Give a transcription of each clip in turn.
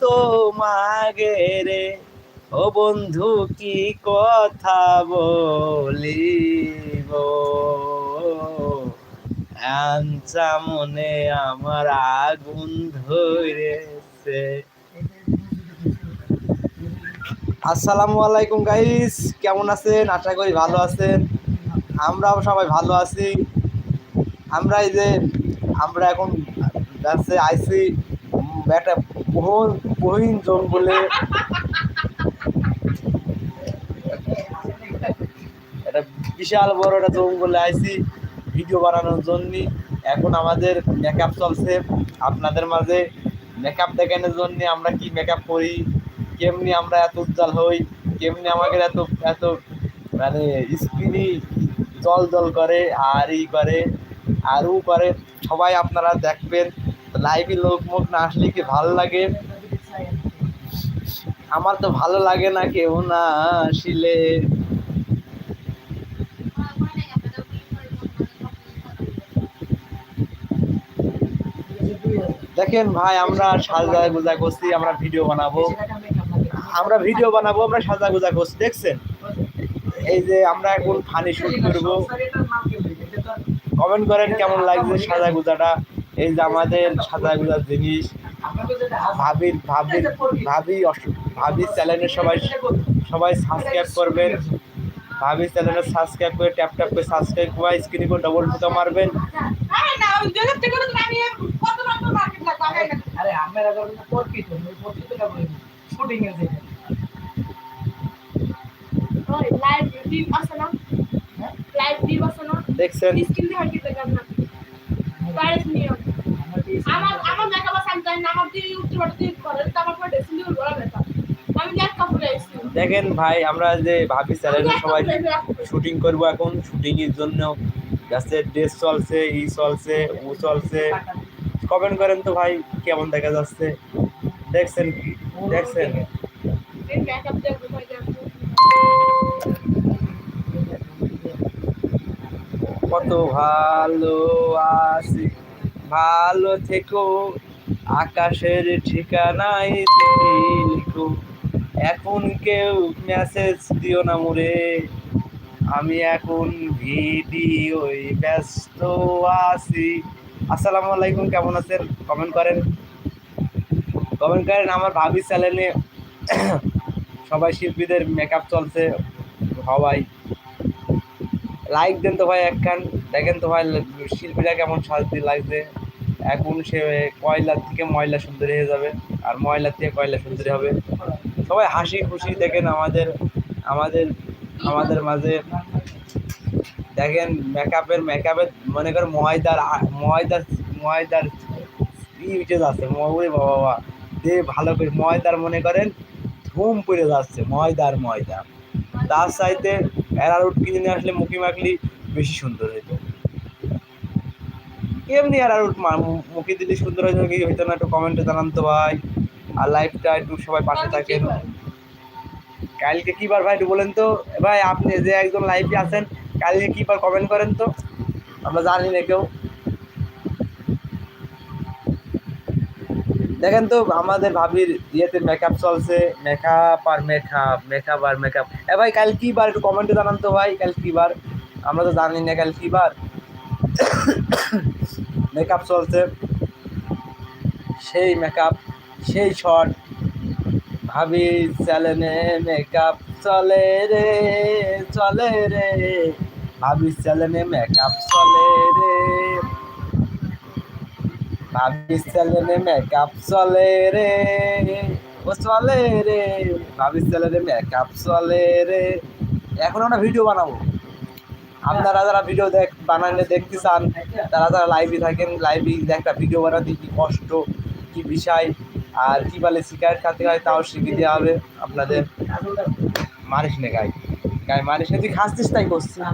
তো মাগে রে ও বন্ধু, কি কথা বলিব? আনচা মনে আমার আগুন ধরেছে। আসসালামু আলাইকুম গাইস কেমন আছেন? আশা করি ভালো আছেন। আমরাও সবাই ভালো আছি। আমরা এই যে, আমরা এখন আইসি একটা বহু বহুহীন জঙ্গলে। একটা বিশাল বড় একটা জঙ্গলে আইসি ভিডিও বানানোর জন্য। এখন আমাদের মেকআপ চলছে। আপনাদের মাঝে মেকআপ দেখানোর জন্য আমরা কি মেকআপ করি? কেমনি আমরা এত উজ্জ্বল হই? কেমনি আমাদের এত এত মানে স্কিনি জল জল করে, আর ই করে, আর ও করে। সবাই আপনারা দেখবেন। লাইভে লোক মুখ না আসলে কি ভালো লাগে? আমার তো ভালো লাগে না কেউ না আসলে। দেখেন ভাই আমরা সাজা গুজা করছি আমরা ভিডিও বানাবো। আমরা ভিডিও বানাবো আমরা সাজা গুজা করছি দেখছেন? এই যে আমরা এখন ফানি শুট করব। কমেন্ট করেন কেমন লাগছে সাজা গুজাটা এই যে আমাদের সাজা গুজার জিনিস ভাবির ভাবির ভাবি ভাবির চ্যানেলে সবাই সবাই সাবস্ক্রাইব করবেন। ভাবির চ্যানেলে সাবস্ক্রাইব করে ট্যাপ ট্যাপ করে সাবস্ক্রাইব করে স্ক্রিনে করে ডবল ফুটো মারবেন। আরে আমরা শুটিং এর না? দেখছেন? আমার আমার আমার দিয়ে দিয়ে করে পরে ড্রেসিং আমি কাপড়ে দেখেন ভাই আমরা যে ভাবি চ্যানেলে সবাই শুটিং করব এখন শুটিং এর জন্য। যাচ্ছে ড্রেস চলছে ই চলছে ও চলছে। কমেন্ট করেন তো ভাই কেমন দেখা যাচ্ছে? দেখছেন কি? দেখছেন? কত ভালো আছি। ভালো থেকো। আকাশের ঠিকানায় লিখো এখন কেউ মেসেজ দিও না মোরে। আমি এখন ভিডিওই ব্যস্ত আছি। আসসালামু আলাইকুম, কেমন আছেন? কমেন্ট করেন। কমেন্ট করেন, আমার ভাবি চ্যানেলে সবাই শিল্পীদের মেকআপ চলছে সবাই লাইক দেন তো ভাই একখান দেখেন তো ভাই, শিল্পীরা কেমন সাজতে লাগছে। এখন সে কয়লার থেকে ময়লা সুন্দরী হয়ে যাবে, আর ময়লার থেকে কয়লা সুন্দরী হবে। সবাই হাসি খুশি দেখেন আমাদের আমাদের আমাদের মাঝে। দেখেন মেকআপের মেকআপের মনে করেন ময়দার ময়দার ময়দার ই উঠে যাচ্ছে। ওই বাবা দিয়ে ভালো করে ময়দার মনে করেন ধুম পড়ে যাচ্ছে, ময়দার ময়দা। তার চাইতে অ্যারারুট কিনে আসলে মুখি মাখলি বেশি সুন্দর হইতো। এমনি আর আর মুখে দিলে সুন্দর হইতো কি হইতো না একটু কমেন্টে জানান তো ভাই। আর লাইভটা একটু সবাই পাশে থাকেন। কালকে কি বার ভাই একটু বলেন তো? ভাই আপনি যে একজন লাইভে আছেন কালকে কি বার কমেন্ট করেন তো? আমরা জানি না কেউ। দেখেন তো আমাদের ভাবির ইয়েতে মেকআপ চলছে। মেকআপ আর মেকআপ মেকআপ আর মেকআপ এ ভাই কাল কি বার একটু কমেন্টে জানান তো ভাই কাল কি বার? আমরা তো জানি না কাল কি বার। মেকআপ চলছে। সেই মেকআপ, সেই শট। ভাবি চ্যালেনে মেকআপ চলে রে চলে রে। ভাবি চ্যালেনে মেকআপ চলে রে। ভাবি চ্যালেনে মেকআপ চলে রে। ও, চলে রে। ভাবি চ্যালেনে মেকআপ চলে রে। এখন আমরা ভিডিও বানাবো। আপনারা যারা ভিডিও দেখ বানালে দেখতে চান, তারা যারা লাইভে থাকেন লাইভে একটা ভিডিও বানাতে কি কষ্ট, কি বিষয়, আর কি বলে সিগারেট খাতে হয়, তাও শিখিয়ে দেওয়া হবে আপনাদের। মারিস নে গাই। গাই মারিস তুই খাসতিস তাই করছিস?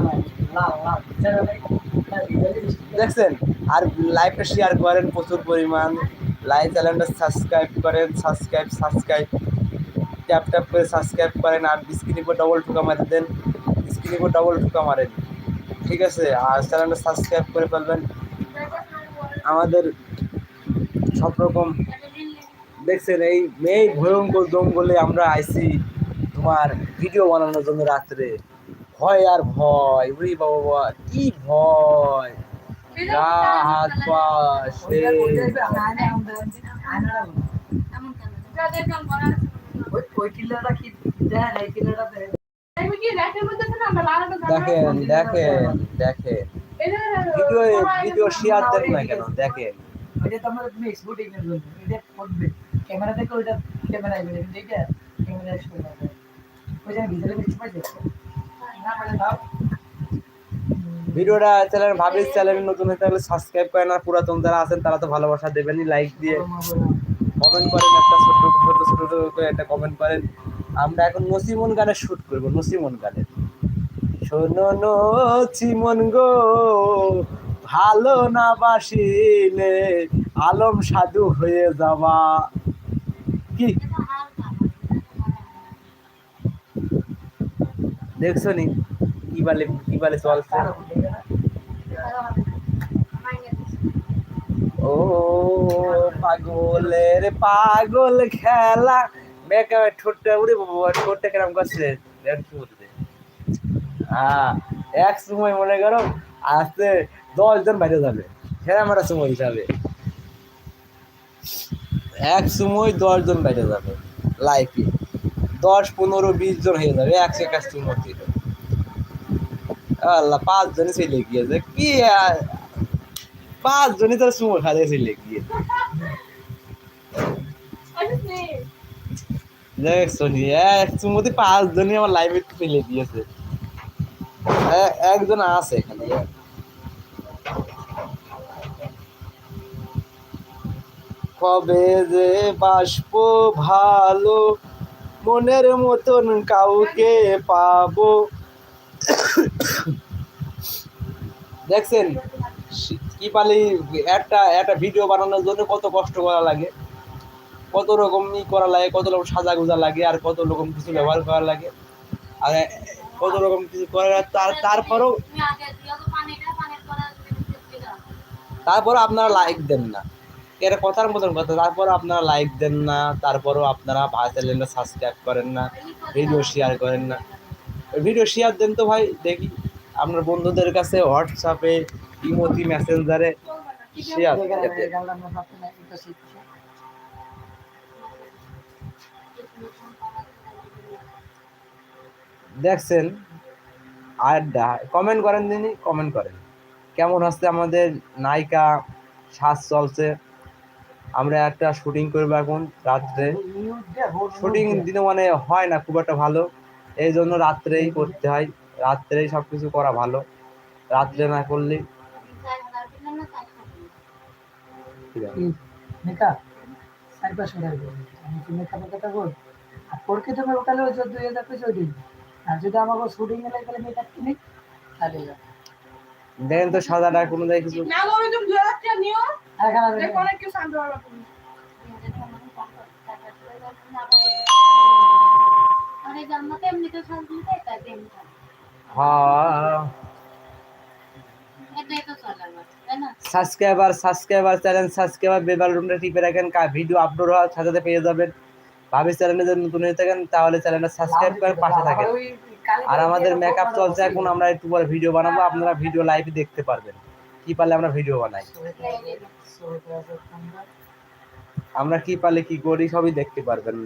দেখছেন, আর লাইভটা শেয়ার করেন প্রচুর পরিমাণ। লাইভ চ্যানেলটা সাবস্ক্রাইব করেন সাবস্ক্রাইব সাবস্ক্রাইব ট্যাপ ট্যাপ করে সাবস্ক্রাইব করেন, আর স্ক্রিনে করে ডবল ঠুকা মারে দেন। স্ক্রিনে করে ডবল ঠুকা মারেন ঠিক আছে, আর চ্যানেলটা সাবস্ক্রাইব করে ফেলবেন। আমাদের সব রকম দেখছেন, এই মেয়ে ভয়ঙ্কর জঙ্গলে আমরা আইছি তোমার ভিডিও বানানোর জন্য রাত্রে। ভয় আর ভয় উরি বাবা, কি ভয়। গা, হাত, পা না দেখেন দেখেন দেখেন। ভিডিও ভিডিও শেয়ার দেন না কেন দেখেন। ওইটা তো আমরা তুমি এক্সপোর্টিং এর জন্য এটা করবে ক্যামেরা থেকে ওইটা ক্যামেরা আইবে ঠিক আছে ক্যামেরা শো হবে। ওই যে ভিডিও কিছু পাইছে? না পাইলে দাও। ভিডিওটা চ্যানেল ভাবিস চ্যানেল নতুন হতে হলে সাবস্ক্রাইব করেন আর পুরাতন যারা আছেন তারা তো ভালোবাসা দেবেনই লাইক দিয়ে। কমেন্ট করেন একটা ছোট ছোট ছোট করে একটা কমেন্ট করেন। আমরা এখন নসিমন গানের শুট করব, নসিমন গানের। শোনো, নসিমন গো, ভালো না বাসিলে আলম সাধু হয়ে যাবা কি? দেখছ নি? কি বলে কি বলে চলছে? ও পাগলের পাগল খেলা ঠোঁটটা উড়ে ঠোঁটটা কেরম হ্যাঁ এক সময় মনে করো আসতে দশ জন বাইরে যাবে। সেরকম সময় হিসাবে। এক সময় দশ জন বাইরে যাবে লাইফে দশ, পনেরো, বিশ জন হয়ে যাবে একশো কাস্টমার থেকে আল্লাহ পাঁচ জনই চলে গিয়েছে। কি আর পাঁচ জনই তো সুমো খালে চলে দেখ শুনি এক সুমতি পাঁচ জনই আমার লাইভে ফেলে দিয়েছে। একজন আছে এখানে। কবে যে বাসপ ভালো, মনের মতন কাউকে পাবো। দেখছেন? কি পালি, একটা একটা ভিডিও বানানোর জন্য কত কষ্ট করা লাগে। কত রকম ই করা লাগে কত রকম সাজা গোজা লাগে আর কত রকম কিছু ব্যবহার করা লাগে। আর কত রকম কিছু করা তার তারপরেও তারপরে আপনারা লাইক দেন না। এর কথার মতন কথা তারপর আপনারা লাইক দেন না তারপরও আপনারা ভাই চ্যানেলটা সাবস্ক্রাইব করেন না ভিডিও শেয়ার করেন না। ভিডিও শেয়ার দেন তো ভাই দেখি। আপনার বন্ধুদের কাছে হোয়াটসঅ্যাপে ইমোতি মেসেঞ্জারে শেয়ার দেখছেন, আর কমেন্ট করেন দিনই কমেন্ট করেন। কেমন হচ্ছে আমাদের নায়িকা শ্বাস চলছে। আমরা একটা শুটিং করব এখন রাত্রে। শুটিং দিনে মানে হয় না, খুব একটা ভালো। এই জন্য রাত্রেই করতে হয়। রাত্রেই সব কিছু করা ভালো। রাত্রে না করলে। মেকআপ আর যদি আমাকে শুটিং এলে গেলে মেকআপ কিনি তাহলে যা দেখেন তো সাদাটা কোনো দেখে কিছু? না গো তুমি টাকা নিও। এখানে আমি দেখো অনেক কিছু আনতে পারবে তুমি। হ্যাঁ। Subscriber subscriber channel subscriber bell রুমটা টিপে রাখেন। কা ভিডিও আপলোড হওয়ার সাথে সাথে পেয়ে যাবেন। ভাবি চ্যানেলে যদি নতুন হয়ে থাকেন তাহলে চ্যানেলটা সাবস্ক্রাইব করে পাশে থাকেন। আর আমাদের মেকআপ চলছে এখন আমরা একটু পরে ভিডিও বানাবো আপনারা ভিডিও লাইভে দেখতে পারবেন। কি পারলে আমরা ভিডিও বানাই? আমরা কি পারলে কি করি সবই দেখতে পারবেন।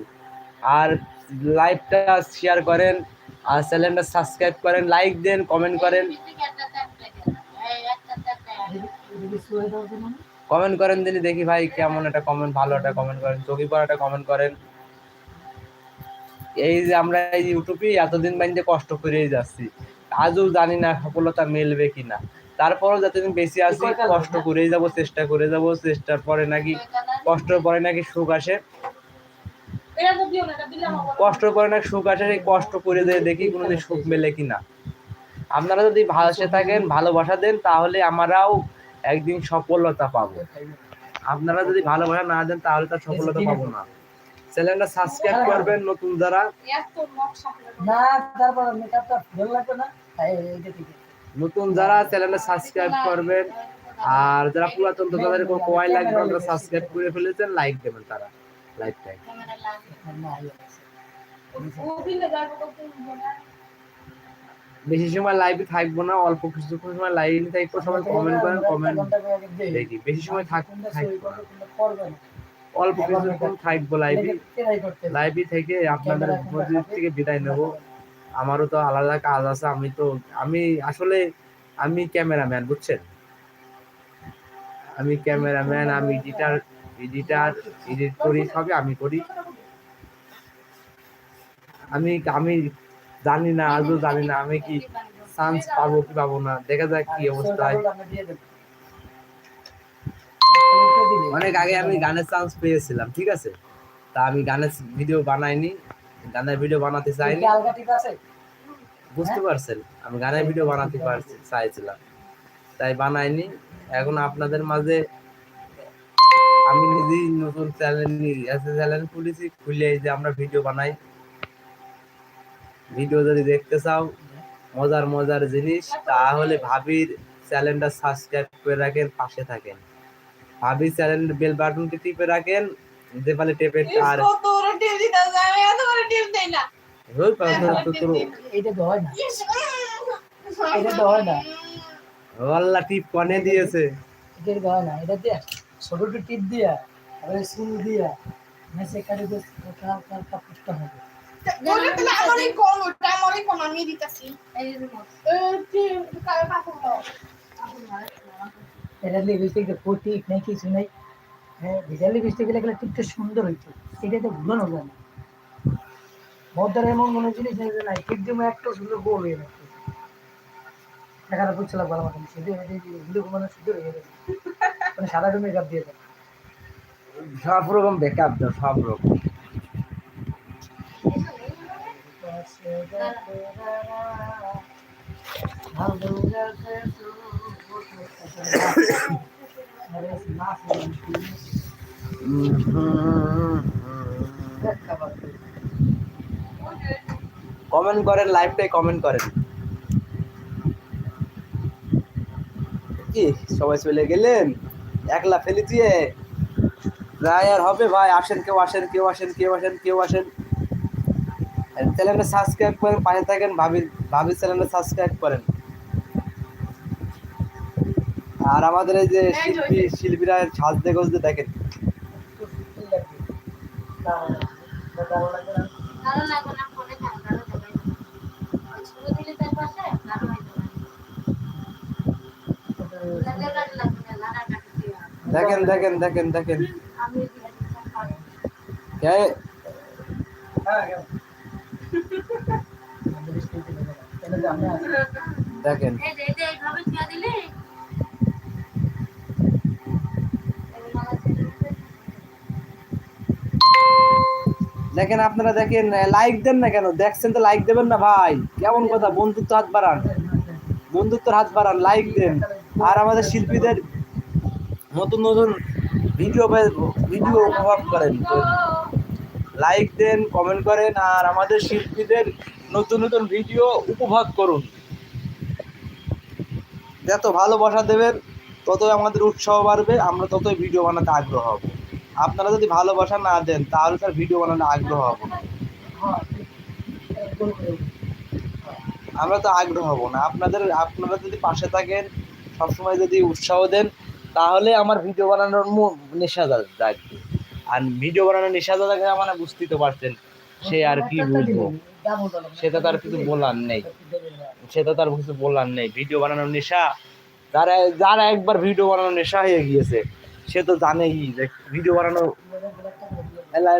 আর লাইভটা শেয়ার করেন আর চ্যানেলটা সাবস্ক্রাইব করেন লাইক দেন কমেন্ট করেন। কমেন্ট করেন দিনই দেখি ভাই কেমন একটা কমেন্ট ভালো একটা কমেন্ট করেন চোখি পড়া একটা কমেন্ট করেন। এই যে আমরা এই ইউটিউবে এতদিন বাইন্দে কষ্ট করেই যাচ্ছি। আজও জানি না সফলতা মিলবে কিনা। তারপরও যতদিন বেশি আছি কষ্ট করেই যাব চেষ্টা করে যাব চেষ্টার পরে নাকি কষ্টের পরে নাকি সুখ আসে। কষ্টের পরে নাকি সুখ আসে এই কষ্ট করে দিয়ে দেখি কোনোদিন সুখ মেলে কিনা। আপনারা যদি ভালোবাসে থাকেন ভালোবাসা দেন তাহলে আমরাও একদিন সফলতা পাবো। আপনারা যদি ভালোবাসা না দেন তাহলে তার সফলতা পাবো না। চ্যানেলটা সাবস্ক্রাইব করবেন নতুন যারা। এত নকশা না তারপর মেকআপটা ভালো লাগবে না? ঠিক নতুন যারা চ্যানেলটা সাবস্ক্রাইব করবেন। আর যারা পুরাতন তো তাদের কোনো কয় লাগবে আপনারা সাবস্ক্রাইব করে ফেলেছেন লাইক দেবেন তারা। যাব কত বলে বেশি সময় লাইভে থাকব না অল্প কিছুক্ষণ সময় লাইভে থাকব সবাই কমেন্ট করেন কমেন্ট। দেখি। বেশি সময় থাকব না। অল্প কিছুক্ষণ থাকব লাইভে। লাইভে থেকে আপনাদের উপস্থিত থেকে বিদায় নেব। আমারও তো আলাদা কাজ আছে, আমি তো, আমি আসলে, আমি ক্যামেরাম্যান, বুঝছেন? আমি ক্যামেরাম্যান, আমি এডিটার এডিটার এডিট করি, সবই আমি করি। আমি আমি জানি না, আজও জানি না আমি কি চান্স পাবো কি পাবো না। দেখা যাক কি অবস্থায়। অনেক আগে আমি গানের চান্স পেয়েছিলাম ঠিক আছে? তা আমি গানের ভিডিও বানাইনি গানের ভিডিও বানাতে চাইনি। আছে? বুঝতে পারছেন? আমি গানের ভিডিও বানাতে পারছি চাইছিলাম। তাই বানাইনি। এখন আপনাদের মাঝে আমি নিজেই নতুন চ্যানেল চ্যানেল খুলেছি খুলে যে আমরা ভিডিও বানাই। ভিডিও যদি দেখতে চাও মজার মজার জিনিস তাহলে ভাবির চ্যানেলটা সাবস্ক্রাইব করে রাখেন পাশে থাকেন। ভাবির চ্যানেল বেল বাটনটি টিপে রাখেন যে পালে টেপে আর কত ওরা টিপ দিতে আমি এত করে টিপ দেই না। ওই পাশে তো তোর তো না। এটা না। আল্লাহ টিপ কনে দিয়েছে। এটা না। এটা দিয়ে ছোট টিপ দিয়া দিয়া মেসে হবে। তাহলে কোন ওটা আমারই কোন আমি দিতেছি। এই টিপ কার কাছে এটা লিপস্টিক কোনো টিপ নেই কিছু নেই হ্যাঁ ভিজা লিপস্টিক গেলে টিপটা সুন্দর হইতো। এটা তো ঘুরানো যায় না। মদ্দার এমন মনে জিনিস নেই যে নাই টিপ দিয়ে একটা সুন্দর গোল হয়ে বুঝছিলাম ভালো মতন শুধু ভিডিও ঘুমানো শুধু হয়ে গেছে মানে দিয়ে দেয়। সব রকম সব রকম। কমেন্ট করেন, লাইভটাই কমেন্ট করেন। কি সবাই চলে গেলেন। একলা ফেলে দিয়ে। রায় আর হবে ভাই, আসেন কেউ আসেন কেউ আসেন কেউ আসেন কেউ, আসেন। চ্যানেলটা সাবস্ক্রাইব করেন, পাশে থাকেন ভাবি ভাবির চ্যানেলটা সাবস্ক্রাইব করেন। আর আমাদের এই যে শিল্পী শিল্পীরা সাজতে গজতে দেখেন। দেখেন দেখেন দেখেন ফোনে থাক ভালো দেখাই ছোট দিলে তার পাশে ভালো হইতো না লাগে লাগে লাগবে না লাগা কাটতে দেখেন দেখেন দেখেন দেখেন আমি দিয়ে দিতাম পারে কে দেখেন এই যে এই যে এইভাবে ছুঁয়া দিলে এই মালা ছেড়ে দিতে দেখেন আপনারা দেখেন লাইক দেন না কেন? দেখছেন তো লাইক দেবেন না ভাই? কেমন কথা? বন্ধুত্ব হাত বাড়ান। বন্ধুত্বর হাত বাড়ান লাইক দেন। আর আমাদের শিল্পীদের নতুন নতুন ভিডিও ভিডিও উপভোগ করেন। লাইক দেন কমেন্ট করেন, আর আমাদের শিল্পীদের নতুন নতুন ভিডিও উপভোগ করুন। যত ভালোবাসা দেবেন, ততই আমাদের উৎসাহ বাড়বে, আমরা ততই ভিডিও বানাতে আগ্রহ হব। আপনারা যদি ভালোবাসা না দেন, তাহলে তার ভিডিও বানাতে আগ্রহ হব না। আমরা তো আগ্রহ হব না। আপনাদের, আপনারা যদি পাশে থাকেন, সবসময় যদি উৎসাহ দেন, তাহলে আমার ভিডিও বানানোর নেশা জাগবে আর ভিডিও বানানোর নেশা জাগে মানে বুঝতেই তো পারছেন, সে আর কি বলব সেটা তো আর কিছু বলার নেই। সেটা তো আর কিছু বলার নেই। ভিডিও বানানোর নেশা যারা যারা একবার ভিডিও বানানোর নেশা হয়ে গিয়েছে সে তো জানেই ভিডিও বানানো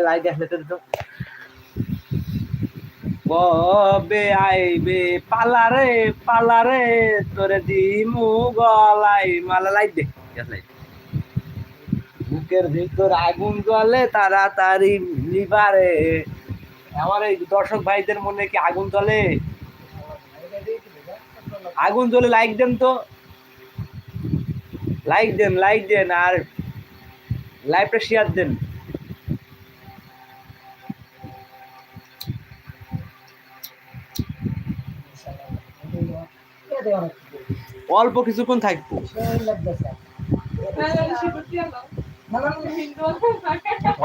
লাইক আসলে তো কবে আইবে পালারে পালারে তোরে দিমু গলাই। মালা লাইট দে বুকের ভিতর আগুন জ্বলে তাড়াতাড়ি লিভারে আমার এই দর্শক ভাইদের মনে কি আগুন জ্বলে? আগুন জ্বলে লাইক দেন তো। লাইক দেন লাইক দেন, আর লাইভটা শেয়ার দেন। অল্প কিছুক্ষণ থাকব।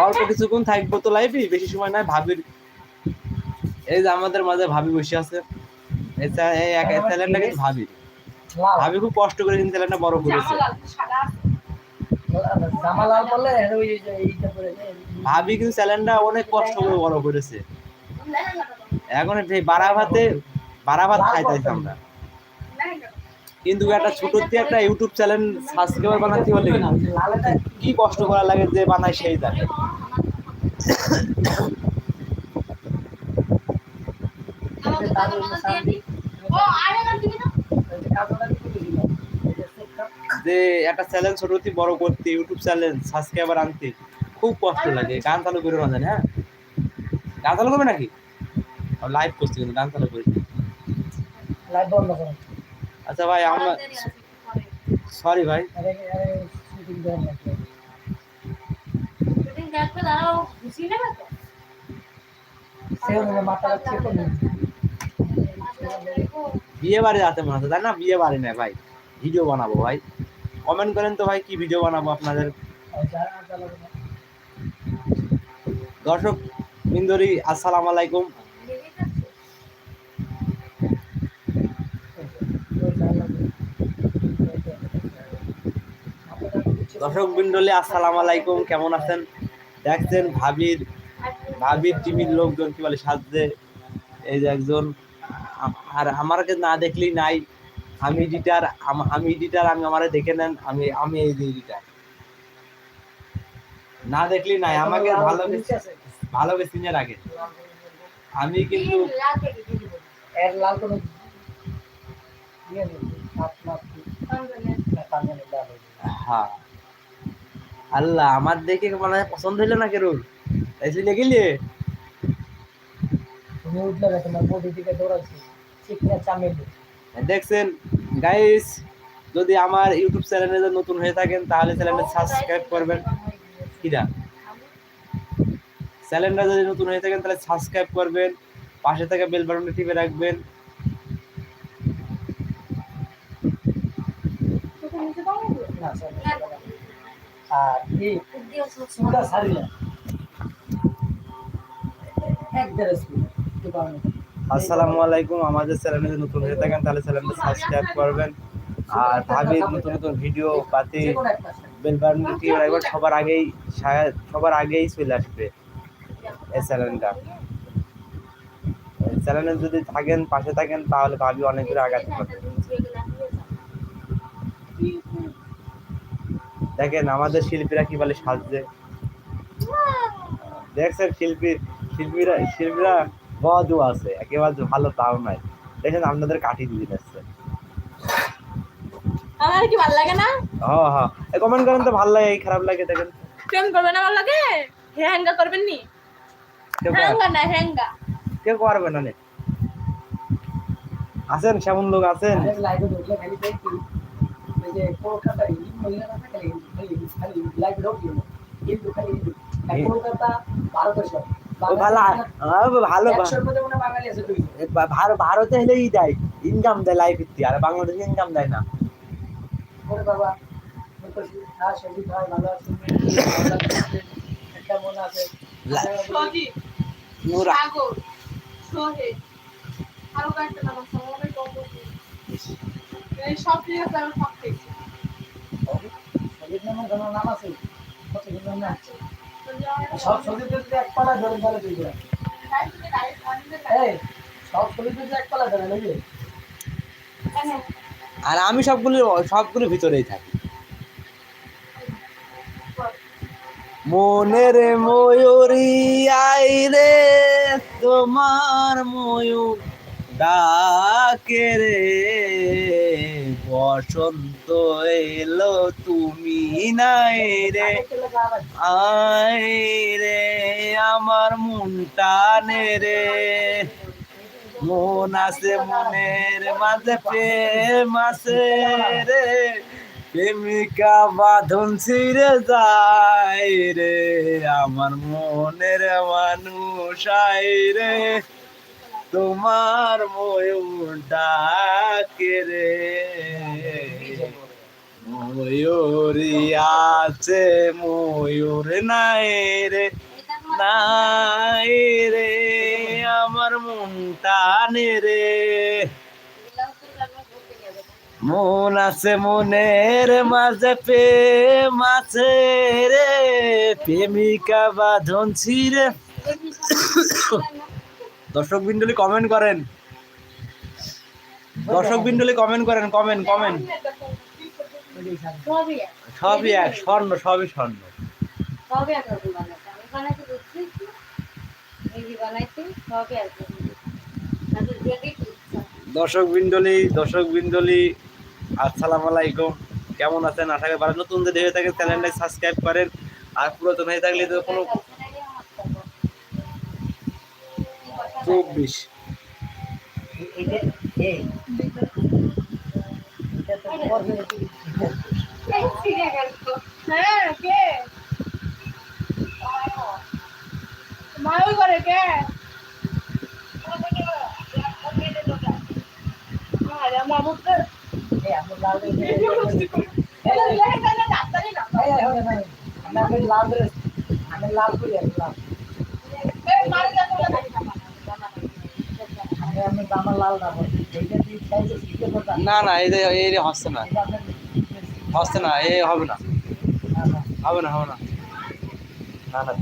অল্প কিছুক্ষণ থাকব তো লাইফই বেশি সময় নয়, ভাবির। এই যে আমাদের মাঝে ভাবি বসে আছে। এই ভাবি ভাবি খুব কষ্ট করে কিন্তু বড় করেছে। ওই এইটা ভাবি কিন্তু চ্যানেলটা অনেক কষ্ট করে বড় করেছে। এখন এই বাড়া ভাতে বাড়া ভাত খাইতেছি আমরা। কিন্তু একটা ছোট দিয়ে একটা ইউটিউব চ্যানেল সাবস্ক্রাইবার বানাতে হলে লালটা কি কষ্ট করা লাগে যে বানায় সেই জানে মনে ও, আরে গান দিবি যে একটা চ্যানেল ছোট থেকে বড় করতে ইউটিউব চ্যানেল সাবস্ক্রাইবার আনতে। খুব কষ্ট লাগে গান চালু করে না জানি হ্যাঁ? গান চালু করবে নাকি? লাইভ করছি কিন্তু গান চালু করি লাইট বন্ধ করো। আচ্ছা ভাই আমরা সরি ভাই। বিয়ে বাড়ি যাতে মনে হচ্ছে তাই না? বিয়ে বাড়ি না ভাই ভিডিও বানাবো ভাই। কমেন্ট করেন তো ভাই, কি ভিডিও বানাবো আপনাদের? দর্শক, বিন্দুরি, আসসালামু আলাইকুম। দর্শক বিন্দুলি আসসালামু আলাইকুম। কেমন আছেন? দেখছেন ভাবির ভাবির টিভির লোকজন কি বলে সাজছে এই যে একজন আর আমাকে না দেখলেই নাই। আমি এডিটার আমি এডিটার আমি আমারে দেখে নেন আমি আমি এই যে এডিটার না দেখলেই নাই আমাকে ভালো ভালো চিনে রাখে আমি কিন্তু এর লাল কোনো ইয়ে হ্যাঁ। আল্লাহ আমার দেখে মানে পছন্দ হইল না কেরুল তাই চলে গেলি তুমি উঠলে না তোমার বডি দিকে দৌড়াচ্ছি। চিকনা চামেলি। দেখছেন? গাইস যদি আমার ইউটিউব চ্যানেলে নতুন হয়ে থাকেন, তাহলে চ্যানেলটা সাবস্ক্রাইব করবেন। কি কিরা চ্যানেলটা যদি নতুন হয়ে থাকেন, তাহলে সাবস্ক্রাইব করবেন। পাশে থেকে বেল বাটনটা টিপে রাখবেন। আর এই এক দেড় স্কুল আসসালামু আলাইকুম, আমাদের চ্যানেলে যদি নতুন হয়ে থাকেন, তাহলে চ্যানেলটা সাবস্ক্রাইব করবেন। আর ভাবির নতুন নতুন ভিডিও পাতি যে কোনো একটা স্যার বেল বাটনটা টিপে রাখবেন সবার আগেই সবার আগেই চলে আসবে এই চ্যানেলটা চ্যানেলে যদি থাকেন, পাশে থাকেন, তাহলে ভাবি অনেক দূরে আগাতে পারবে। দেখেন, আমাদের শিল্পীরা কি বলে সাজছে? দেখছেন শিল্পী, শিল্পীরা শিল্পীরা বদু আছে একেবারে ভালো তাও নাই। দেখেন আপনাদের কাটি দিয়ে যাচ্ছে আমার কি ভালো লাগে না? হ্যাঁ হ্যাঁ কমেন্ট করেন তো ভালো লাগে এই খারাপ লাগে দেখেন। প্রেম করবেন আমার লাগে? হ্যাঙ্গা করবেন নি? কেউ হ্যাঙ্গা না হ্যাঙ্গা কেউ করবে না নে। আছেন? সেমন লোক আছেন? লাইভে ঢুকলে খালি দেখি ওই যে কলকাতা এই মহিলারা না খালি? লাইভে ঢুকলো। কিন্তু খালি হিন্দু। কলকাতা ভারতের সব ভালো ভালো ভারতে হলে ই দেয় ইনকাম দেয় লাইফ ইত্যাদি আর বাংলাদেশে ইনকাম দেয় না। কইছি, হ্যাঁ মন নাম আছে সব সব কোনো নাম আছে? কত সব এক পালা ধরে সব এক পালা ধরে নাকি? আর আমি সবগুলো সবগুলো ভিতরেই থাকি। মনের ময়ূরী আই রে, তোমার ময়ূর ডাকে রে, বসন্ত এলো তুমি নাই রে। আয় রে আমার মন টানে রে। মন আছে মনের মাঝে, প্রেম আছে রে। প্রেমিকা বাঁধন ছিঁড়ে যায় রে। আমার মনের মানুষ রে। তোমার ময়ূর ডাকে রে। ময়ূরী আছে, ময়ূর নাই রে নাই রে, আমার মনটা রে। মন আছে মনের মাঝে, প্রেম আছে রে, প্রেমিকা বাঁধন ছিঁড়ে। দর্শক বিন্দুলি কমেন্ট করেন। দর্শক বিন্দুলি কমেন্ট করেন কমেন্ট কমেন্ট। সবই এক। স্বর্ণ সবই স্বর্ণ সবই এক রকম আমি বানাইতে বুঝছিস না? বানাইছি, সবই এক রকম। তাদের যেটাই ইচ্ছা। দর্শক বিন্দুলি দর্শক বিন্দুলি আসসালামু আলাইকুম কেমন আছেন আশা করি ভালো নতুন যদি হয়ে থাকে চ্যানেলটা সাবস্ক্রাইব করেন আর পুরাতন হয়ে থাকলে তো কোনো চব্বিশ এই- এইটা এই এটা তো করবে নাকি? এই ছিঁড়ে গেল। হ্যাঁ কে মায়ুর করে কে আরে মামুর তো এই আমরা লাল dress পরে- ভিডিও করছি এটা লেখা না ডাক্তারি না এই, এই, হবে না, হবে না। আমরা লাল dress, আমি লাল করি আর লাল এই মারে দেখো না আমি আমি আমার লাল না বলি এইটা দিয়ে চাইছে শিখে কথা না না, এই এই হচ্ছে না। হসতে না, এ হবে না। হবে না হবে না। না না।